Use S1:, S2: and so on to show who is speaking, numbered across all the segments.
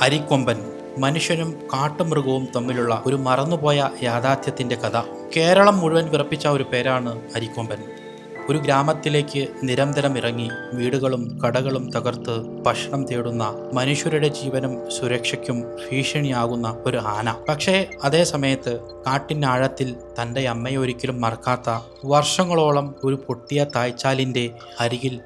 S1: അരിക്കൊമ്പൻ മനുഷ്യനും കാട്ടുമൃഗവും തമ്മിലുള്ള ഒരു മറന്നുപോയ യാഥാർത്ഥ്യത്തിന്റെ കഥ. കേരളം മുഴുവൻ വിറപ്പിച്ച ഒരു പേരാണ് അരിക്കൊമ്പൻ. ഒരു ഗ്രാമത്തിലേക്ക് നിരന്തരം ഇറങ്ങി വീടുകളും കടകളും തകർത്ത് ഭക്ഷണം തേടുന്ന മനുഷ്യരുടെ ജീവനും സുരക്ഷയ്ക്കും ഭീഷണിയാകുന്ന ഒരു ആന. പക്ഷേ അതേ സമയത്ത് കാട്ടിന്റെ ആഴത്തിൽ തന്റെ അമ്മയെ ഒരിക്കലും മറക്കാത്ത വർഷങ്ങളോളം ഒരു പൊട്ടിയ തായ്ച്ചാലിന്റെ അരികിൽ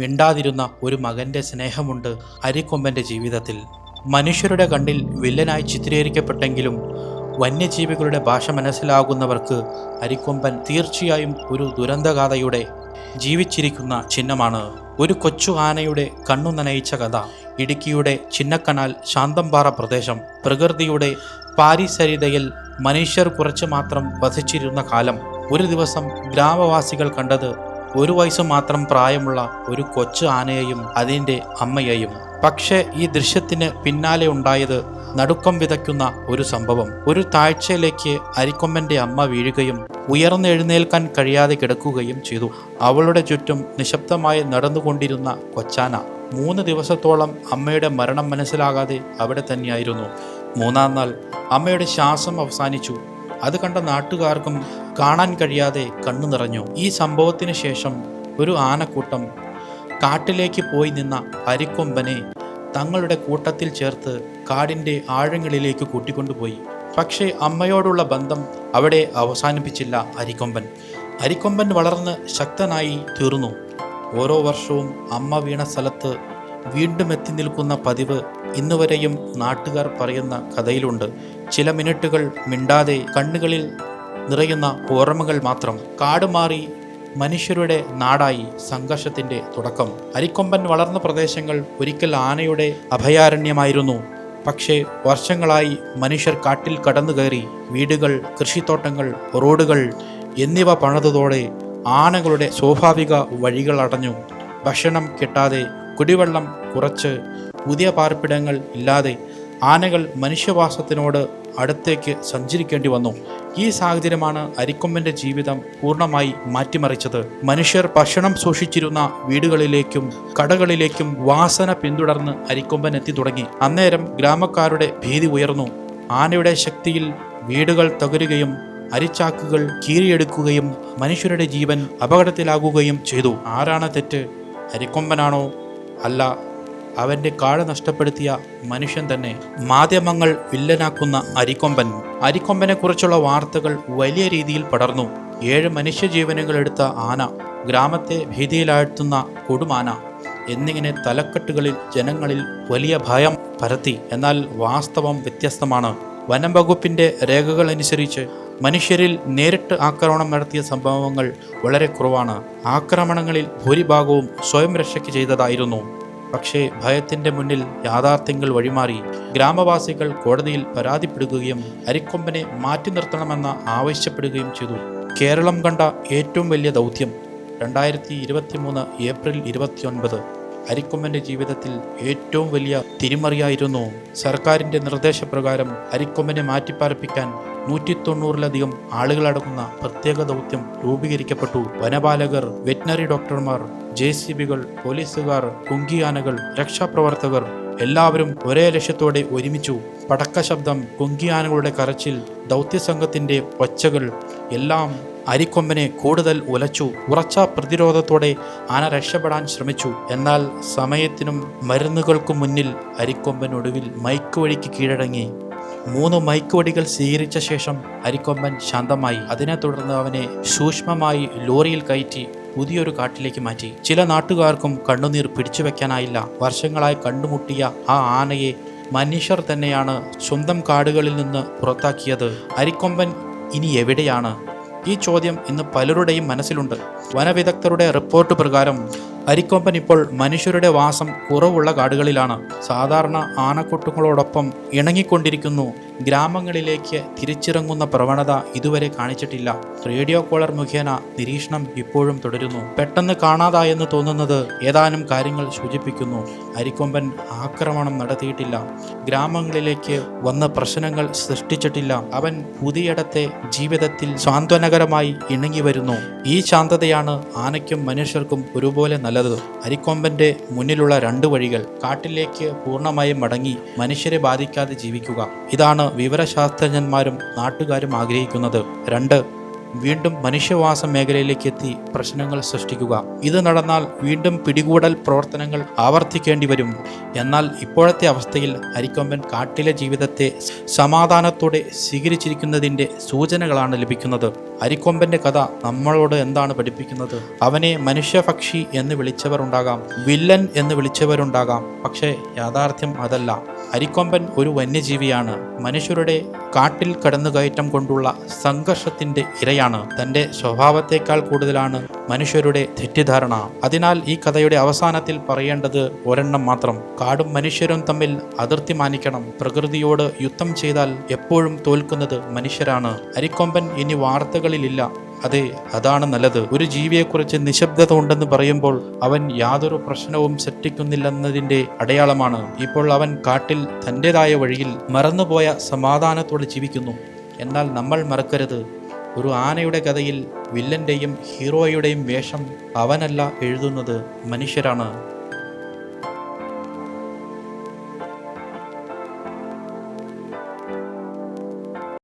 S1: മിണ്ടാതിരുന്ന ഒരു മകന്റെ സ്നേഹമുണ്ട് അരിക്കൊമ്പന്റെ ജീവിതത്തിൽ. മനുഷ്യരുടെ കണ്ണിൽ വില്ലനായി ചിത്രീകരിക്കപ്പെട്ടെങ്കിലും വന്യജീവികളുടെ ഭാഷ മനസ്സിലാകുന്നവർക്ക് അരിക്കൊമ്പൻ തീർച്ചയായും ഒരു ദുരന്തഗാഥയുടെ ജീവിച്ചിരിക്കുന്ന ചിഹ്നമാണ്. ഒരു കൊച്ചു ആനയുടെ കണ്ണു നനയിച്ച കഥ ഇടുക്കിയുടെ ചിന്നക്കനാൽ ശാന്തംപാറ പ്രദേശം പ്രകൃതിയുടെ പാരിസരിതയിൽ മനുഷ്യർ കുറച്ചു മാത്രം വസിച്ചിരുന്ന കാലം. ഒരു ദിവസം ഗ്രാമവാസികൾ കണ്ടത് ഒരു വയസ്സ് മാത്രം പ്രായമുള്ള ഒരു കൊച്ചു ആനയെയും അതിന്റെ അമ്മയെയും. പക്ഷേ ഈ ദൃശ്യത്തിന് പിന്നാലെ ഉണ്ടായത് നടുക്കം വിതയ്ക്കുന്ന ഒരു സംഭവം. ഒരു താഴ്ചയിലേക്ക് അരിക്കൊമ്പന്റെ അമ്മ വീഴുകയും ഉയർന്നെഴുന്നേൽക്കാൻ കഴിയാതെ കിടക്കുകയും ചെയ്തു. അവളുടെ ചുറ്റും നിശബ്ദമായി നടന്നുകൊണ്ടിരുന്ന കൊച്ചാന മൂന്ന് ദിവസത്തോളം അമ്മയുടെ മരണം മനസ്സിലാകാതെ അവിടെ തന്നെയായിരുന്നു. മൂന്നാം നാൾ അമ്മയുടെ ശ്വാസം അവസാനിച്ചു. അത് കണ്ട നാട്ടുകാർക്കും കാണാൻ കഴിയാതെ കണ്ണു നിറഞ്ഞു. ഈ സംഭവത്തിന് ശേഷം ഒരു ആനക്കൂട്ടം കാട്ടിലേക്ക് പോയി നിന്ന അരിക്കൊമ്പനെ തങ്ങളുടെ കൂട്ടത്തിൽ ചേർത്ത് കാടിന്റെ ആഴങ്ങളിലേക്ക് കൂട്ടിക്കൊണ്ടുപോയി. പക്ഷേ അമ്മയോടുള്ള ബന്ധം അവിടെ അവസാനിപ്പിച്ചില്ല അരിക്കൊമ്പൻ. അരിക്കൊമ്പൻ വളർന്ന് ശക്തനായി തീർന്നു. ഓരോ വർഷവും അമ്മ വീണ സ്ഥലത്ത് വീണ്ടും എത്തി നിൽക്കുന്ന പതിവ് ഇന്നുവരെയും നാട്ടുകാർ പറയുന്ന കഥയിലുണ്ട്. ചില മിനിറ്റുകൾ മിണ്ടാതെ കണ്ണുകളിൽ നിറയുന്ന ഓർമ്മകൾ മാത്രം കാട് മാറി മനുഷ്യരുടെ നാടായി സംഘർഷത്തിന്റെ തുടക്കം. അരിക്കൊമ്പൻ വളർന്ന പ്രദേശങ്ങൾ ഒരിക്കൽ ആനയുടെ അഭയാരണ്യമായിരുന്നു. പക്ഷേ വർഷങ്ങളായി മനുഷ്യർ കാട്ടിൽ കടന്നു കയറി വീടുകൾ കൃഷിത്തോട്ടങ്ങൾ റോഡുകൾ എന്നിവ പണിതതോടെ ആനകളുടെ സ്വാഭാവിക വഴികൾ അടഞ്ഞു ഭക്ഷണം കിട്ടാതെ കുടിവെള്ളം കുറച്ച് പുതിയ പാർപ്പിടങ്ങൾ ഇല്ലാതെ ആനകൾ മനുഷ്യവാസത്തിനോട് അടുത്തേക്ക് സഞ്ചരിക്കേണ്ടി വന്നു. ഈ സാഹചര്യമാണ് അരിക്കൊമ്പന്റെ ജീവിതം പൂർണമായി മാറ്റിമറിച്ചത്. മനുഷ്യർ ഭക്ഷണം സൂക്ഷിച്ചിരുന്ന വീടുകളിലേക്കും കടകളിലേക്കും വാസന പിന്തുടർന്ന് അരിക്കൊമ്പൻ എത്തി തുടങ്ങി. അന്നേരം ഗ്രാമക്കാരുടെ ഭീതി ഉയർന്നു. ആനയുടെ ശക്തിയിൽ വീടുകൾ തകരുകയും അരിച്ചാക്കുകൾ കീറിയെടുക്കുകയും മനുഷ്യരുടെ ജീവൻ അപകടത്തിലാകുകയും ചെയ്തു. ആരാണ് തെറ്റ്? അരിക്കൊമ്പനാണോ? അല്ല അവന്റെ കാഴ നഷ്ടപ്പെടുത്തിയ മനുഷ്യൻ തന്നെ മാധ്യമങ്ങൾ വില്ലനാക്കുന്ന അരിക്കൊമ്പൻ. അരിക്കൊമ്പനെ കുറിച്ചുള്ള വാർത്തകൾ വലിയ രീതിയിൽ പടർന്നു. ഏഴ് മനുഷ്യജീവനുകൾ എടുത്ത ആന ഗ്രാമത്തെ ഭീതിയിലാഴ്ത്തുന്ന കൊടുമാന എന്നിങ്ങനെ തലക്കെട്ടുകളിൽ ജനങ്ങളിൽ വലിയ ഭയം പരത്തി. എന്നാൽ വാസ്തവം വ്യത്യസ്തമാണ്. വനം വകുപ്പിന്റെ രേഖകൾ അനുസരിച്ച് മനുഷ്യരിൽ നേരിട്ട് ആക്രമണം നടത്തിയ സംഭവങ്ങൾ വളരെ കുറവാണ്. ആക്രമണങ്ങളിൽ ഭൂരിഭാഗവും സ്വയം രക്ഷയ്ക്ക് ചെയ്തതായിരുന്നു. പക്ഷേ ഭയത്തിന്റെ മുന്നിൽ യാഥാർത്ഥ്യങ്ങൾ വഴിമാറി ഗ്രാമവാസികൾ കോടതിയിൽ പരാതിപ്പെടുകയും അരിക്കൊമ്പനെ മാറ്റി നിർത്തണമെന്ന് ആവശ്യപ്പെടുകയും ചെയ്തു. കേരളം കണ്ട ഏറ്റവും വലിയ ദൗത്യം രണ്ടായിരത്തി ഇരുപത്തി മൂന്ന് ഏപ്രിൽ ഇരുപത്തിയൊൻപത്. അരിക്കൊമ്പന്റെ ജീവിതത്തിൽ ഏറ്റവും വലിയ തിരിമറിയായിരുന്നു സർക്കാരിന്റെ നിർദ്ദേശപ്രകാരം അരിക്കൊമ്പനെ മാറ്റിപ്പാർപ്പിക്കാൻ നൂറ്റി തൊണ്ണൂറിലധികം ആളുകളടങ്ങുന്ന പ്രത്യേക ദൗത്യം രൂപീകരിക്കപ്പെട്ടു. വനപാലകർ വെറ്റിനറി ഡോക്ടർമാർ ജെ സി ബികൾ പോലീസുകാർ കുങ്കിയാനകൾ രക്ഷാപ്രവർത്തകർ എല്ലാവരും ഒരേ ലക്ഷ്യത്തോടെ ഒരുമിച്ചു പടക്ക ശബ്ദം കുങ്കിയാനകളുടെ കരച്ചിൽ ദൗത്യസംഘത്തിന്റെ ഒച്ചകൾ എല്ലാം അരിക്കൊമ്പനെ കൂടുതൽ ഉലച്ചു ഉറച്ച പ്രതിരോധത്തോടെ ആന രക്ഷപ്പെടാൻ ശ്രമിച്ചു. എന്നാൽ സമയത്തിനും മരുന്നുകൾക്കും മുന്നിൽ അരിക്കൊമ്പൻ ഒടുവിൽ മൈക്ക് വഴിക്ക് കീഴടങ്ങി. മൂന്ന് മയക്കുവടികൾ സ്വീകരിച്ച ശേഷം അരിക്കൊമ്പൻ ശാന്തമായി. അതിനെ തുടർന്ന് അവനെ സൂക്ഷ്മമായി ലോറിയിൽ കയറ്റി പുതിയൊരു കാട്ടിലേക്ക് മാറ്റി. ചില നാട്ടുകാർക്കും കണ്ണുനീർ പിടിച്ചു വെക്കാനായില്ല വർഷങ്ങളായി കണ്ടുമുട്ടിയ ആ ആനയെ മനുഷ്യർ തന്നെയാണ് സ്വന്തം കാടുകളിൽ നിന്ന് പുറത്താക്കിയത്. അരിക്കൊമ്പൻ ഇനി എവിടെയാണ്? ഈ ചോദ്യം ഇന്ന് പലരുടെയും മനസ്സിലുണ്ട്. വനവിദഗ്ധരുടെ റിപ്പോർട്ട് പ്രകാരം അരിക്കൊമ്പൻ ഇപ്പോൾ മനുഷ്യരുടെ വാസം കുറവുള്ള കാടുകളിലാണ്. സാധാരണ ആനക്കൊട്ടുകളോടൊപ്പം ഇണങ്ങിക്കൊണ്ടിരിക്കുന്നു. ഗ്രാമങ്ങളിലേക്ക് തിരിച്ചിറങ്ങുന്ന പ്രവണത ഇതുവരെ കാണിച്ചിട്ടില്ല. റേഡിയോ കോളർ മുഖേന നിരീക്ഷണം ഇപ്പോഴും തുടരുന്നു. പെട്ടെന്ന് കാണാതായെന്ന് തോന്നുന്നത് ഏതാനും കാര്യങ്ങൾ സൂചിപ്പിക്കുന്നു. അരിക്കൊമ്പൻ ആക്രമണം നടത്തിയിട്ടില്ല. ഗ്രാമങ്ങളിലേക്ക് വന്ന പ്രശ്നങ്ങൾ സൃഷ്ടിച്ചിട്ടില്ല. അവൻ പുതിയിടത്തെ ജീവിതത്തിൽ സാന്ത്വനകരമായി ഇണങ്ങി വരുന്നു. ഈ ശാന്തതയാണ് ആനയ്ക്കും മനുഷ്യർക്കും ഒരുപോലെ നല്ലത്. അരിക്കൊമ്പന്റെ മുന്നിലുള്ള രണ്ട് വഴികൾ കാട്ടിലേക്ക് പൂർണമായും മടങ്ങി മനുഷ്യരെ ബാധിക്കാതെ ജീവിക്കുക. ഇതാണ് വിവരശാസ്ത്രജ്ഞന്മാരും നാട്ടുകാരും ആഗ്രഹിക്കുന്നത്. രണ്ട് വീണ്ടും മനുഷ്യവാസ മേഖലയിലേക്ക് എത്തി പ്രശ്നങ്ങൾ സൃഷ്ടിക്കുക. ഇത് നടന്നാൽ വീണ്ടും പിടികൂടൽ പ്രവർത്തനങ്ങൾ ആവർത്തിക്കേണ്ടി വരും. എന്നാൽ ഇപ്പോഴത്തെ അവസ്ഥയിൽ അരിക്കൊമ്പൻ കാട്ടിലെ ജീവിതത്തെ സമാധാനത്തോടെ സ്വീകരിച്ചിരിക്കുന്നതിന്റെ സൂചനകളാണ് ലഭിക്കുന്നത്. അരിക്കൊമ്പന്റെ കഥ നമ്മളോട് എന്താണ് പഠിപ്പിക്കുന്നത്? അവനെ മനുഷ്യപക്ഷി എന്ന് വിളിച്ചവർ ഉണ്ടാകാം വില്ലൻ എന്ന് വിളിച്ചവരുണ്ടാകാം. പക്ഷേ യാഥാർത്ഥ്യം അതല്ല. അരിക്കൊമ്പൻ ഒരു വന്യജീവിയാണ്. മനുഷ്യരുടെ കാട്ടിൽ കടന്നുകയറ്റം കൊണ്ടുള്ള സംഘർഷത്തിന്റെ ഇരയാണ്. തന്റെ സ്വഭാവത്തെക്കാൾ കൂടുതലാണ് മനുഷ്യരുടെ തെറ്റിദ്ധാരണ. അതിനാൽ ഈ കഥയുടെ അവസാനത്തിൽ പറയേണ്ടത് ഒരെണ്ണം മാത്രം. കാടും മനുഷ്യരും തമ്മിൽ അതിർത്തി മാനിക്കണം. പ്രകൃതിയോട് യുദ്ധം ചെയ്താൽ എപ്പോഴും തോൽക്കുന്നത് മനുഷ്യരാണ്. അരിക്കൊമ്പൻ ഇനി വാർത്തകളിലില്ല. അതെ അതാണ് നല്ലത്. ഒരു ജീവിയെക്കുറിച്ച് നിശബ്ദത ഉണ്ടെന്ന് പറയുമ്പോൾ അവൻ യാതൊരു പ്രശ്നവും സൃഷ്ടിക്കുന്നില്ലെന്നതിന്റെ അടയാളമാണ്. ഇപ്പോൾ അവൻ കാട്ടിൽ തന്റെതായ വഴിയിൽ മറന്നുപോയ സമാധാനത്തോടെ ജീവിക്കുന്നു. എന്നാൽ നമ്മൾ മറക്കരുത്. ഒരു ആനയുടെ കഥയിൽ വില്ലന്റെയും ഹീറോയുടെയും വേഷം അവനല്ല എഴുതുന്നത് മനുഷ്യരാണ്.